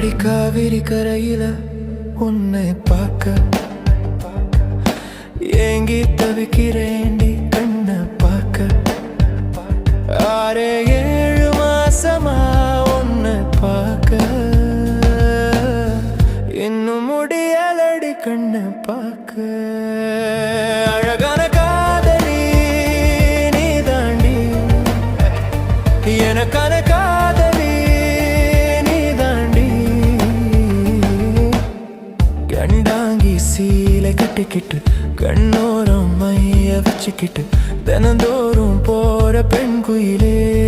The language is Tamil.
காவிரி கரையில உன்னை பார்க்க. ஏங்கி தவிக்கிறேண்டி கண்ணை பார்க்க. ஆறே ஏழு மாசமா உன்னை பார்க்க. இன்னும் முடியலடி கண்ணை பார்க்க. அழகான காதலி நீ தாண்டி எனக்கான சீலை கட்டிக்கிட்டு கண்ணோரம் மைய வச்சுக்கிட்டு தினந்தோறும் போற பெண் குயிலே.